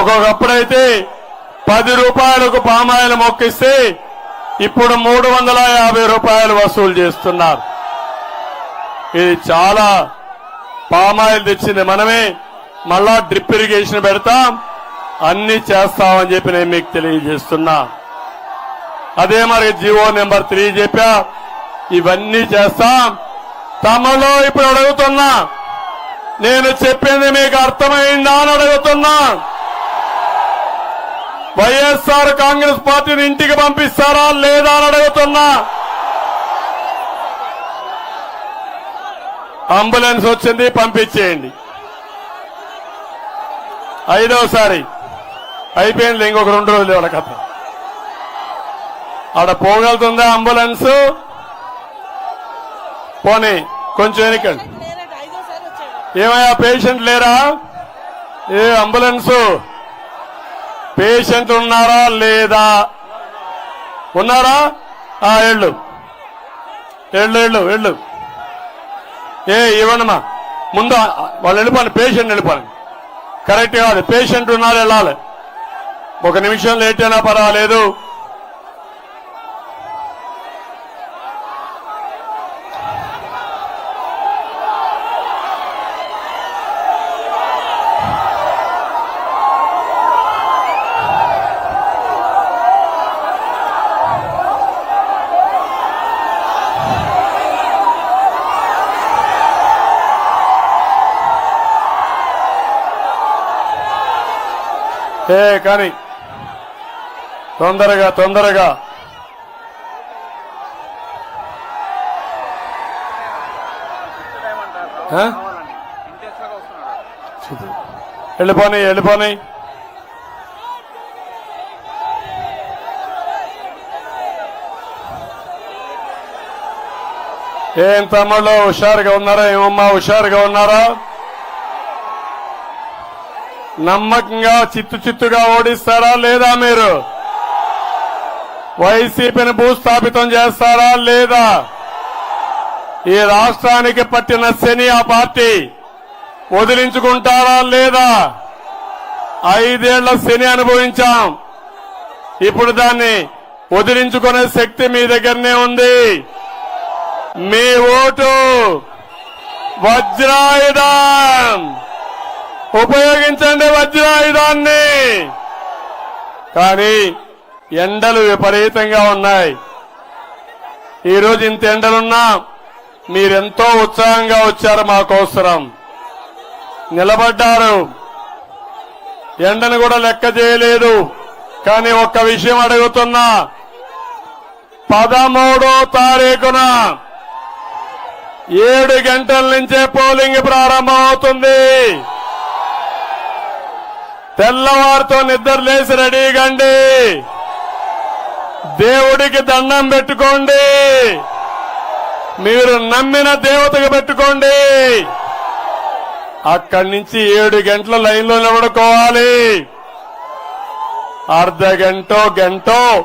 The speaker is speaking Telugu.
ఒక్కొక్కప్పుడైతే పది రూపాయలకు పామాయిల్ మొక్కిస్తే ఇప్పుడు మూడు వందల యాభై రూపాయలు వసూలు చేస్తున్నారు. ఇది చాలా పామాయిల్ తెచ్చింది. మనమే మళ్ళా డ్రిప్ ఇరిగేషన్ పెడతాం. అన్ని చేస్తామని చెప్పి నేను మీకు తెలియజేస్తున్నా. అదే మరి జివో నెంబర్ త్రీ చెప్పా. ఇవన్నీ చేస్తాం. తమలో ఇప్పుడు అడుగుతున్నా. నేను చెప్పింది మీకు అర్థమైందా అని అడుగుతున్నా. వైఎస్ఆర్ కాంగ్రెస్ పార్టీని ఇంటికి పంపిస్తారా లేదా అని అడుగుతున్నా. అంబులెన్స్ వచ్చింది పంపించేయండి. ఐదవసారి అయిపోయింది ఇంకొక రెండు రోజులు వాళ్ళ కథ. ఆడ పోగలుగుతుందా అంబులెన్స్? పోనీ కొంచెం ఐదోసారి వచ్చాడు. ఏమయ్యా పేషెంట్ లేరా? ఏ అంబులెన్స్? పేషెంట్ ఉన్నారా? లేదా? ఉన్నారా? ఆ ఎళ్ళు ఎళ్ళు ఎళ్ళు ఎళ్ళు ఏ ఇవ్వండమ్మా. ముందు వాళ్ళు వెళ్ళిపోండి పేషెంట్ వెళ్ళిపోండి. కరెక్ట్ కాదు పేషెంట్ ఉన్నారు వెళ్ళాలి. ఒక నిమిషం లేట్ అయినా పర్వాలేదు. ఏ కానీ తొందరగా తొందరగా. ఆ? వెళ్ళిపోని వెళ్ళిపోని. ఏం తమ్ముళ్ళు హుషారుగా ఉన్నారా? ఏమమ్మా హుషారుగా ఉన్నారా? నమ్మకంగా చిత్తు చిత్తుగా ఓడిస్తారా లేదా మీరు? వైసీపీని భూస్థాపితం చేస్తారా లేదా? ఈ రాష్ట్రానికి పట్టిన శని ఆ పార్టీ వదిలించుకుంటారా లేదా? ఐదేళ్ళ శని అనుభవించాం. ఇప్పుడు దాన్ని వదిలించుకునే శక్తి మీ దగ్గరనే ఉంది. మీ ఓటు వజ్రాయుధం! ఉపయోగించండి వజ్రాయుధాన్ని. కానీ ఎండలు విపరీతంగా ఉన్నాయి. ఈరోజు ఇంత ఎండలున్నా మీరెంతో ఉత్సాహంగా వచ్చారు మాకోసరం. నిలబడ్డారు. ఎండను కూడా లెక్క చేయలేదు. కానీ ఒక్క విషయం అడుగుతున్నా. పదమూడో తారీఖున ఏడు గంటల నుంచే పోలింగ్ ప్రారంభమవుతుంది. తెల్లవారితో నిద్ర లేచి రెడీగండి దేవుడికి దండం పెట్టుకోండి. మీరు నమ్మిన దేవతకు పెట్టుకోండి. అక్కడి నుంచి ఏడు గంటల లైన్లో నిలబడుకోవాలి. అర్ధ గంటో గంటో